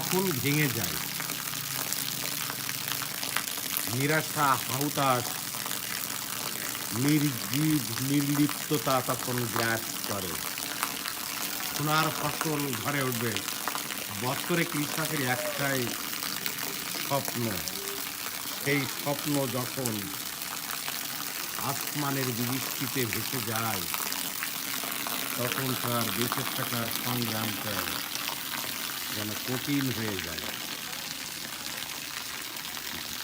কখন ভেঙে যায়? নিরাশা হাহুতাশ নির্জীব, নির্লিপ্ততা তখন গ্রাস করে। সোনার ফসল ঘরে উঠবে। বছরে কৃষকের একটাই স্বপ্ন। সেই স্বপ্ন যখন আসমানের বৃষ্টিতে ভেসে যায়, তখন তার বেঁচে থাকার সংগ্রামটা যেন কঠিন হয়ে যায়।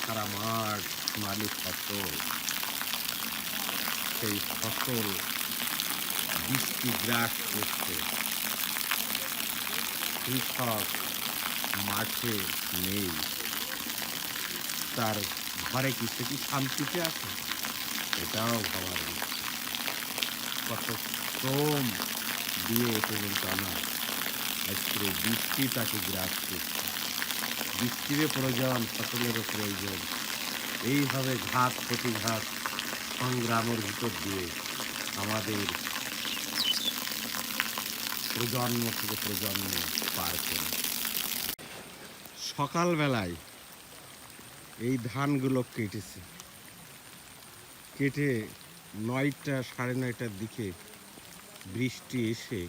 সারা মাঠ সোনালি ফসল। সেই ফসল বৃষ্টি গ্রাস করছে। কৃষক মাঠে নেই। তার ঘরে কি সে কি শান্তিতে আছে? এটাও ভাবার কত শ্রম দিয়ে এ পর্যন্ত আনা আজকে বৃষ্টি তাকে গ্রাস করছে। বৃষ্টিরও প্রয়োজন ফসলেরও প্রয়োজন। এইভাবে ঘাত প্রতিঘাত সংগ্রামের ভিতর দিয়ে আমাদের প্রজন্ম থেকে প্রজন্ম পার করে। সকালবেলায় এই ধানগুলো কেটেছে। কেটে নয়টা সাড়ে নয়টার দিকে বৃষ্টি এসে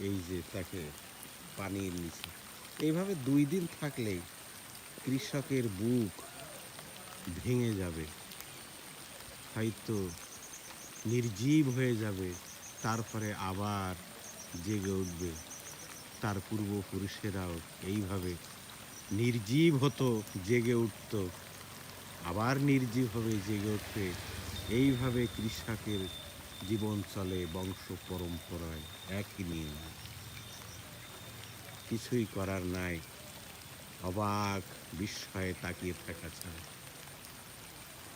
এই যে তাকে পানির নিচে। এইভাবে দুই দিন থাকলেই কৃষকের বুক ভেঙে যাবে। হয়তো নির্জীব হয়ে যাবে, তারপরে আবার জেগে উঠবে। তার পূর্বপুরুষেরাও এইভাবে নির্জীব হতো, জেগে উঠত। আবার নির্জীব হবে, জেগে উঠবে। এইভাবে কৃষকের জীবন চলে বংশ পরম্পরায় একই নিয়ম। কিছুই করার নাই অবাক বিস্ময়ে তাকিয়ে থাকা ছাড়া।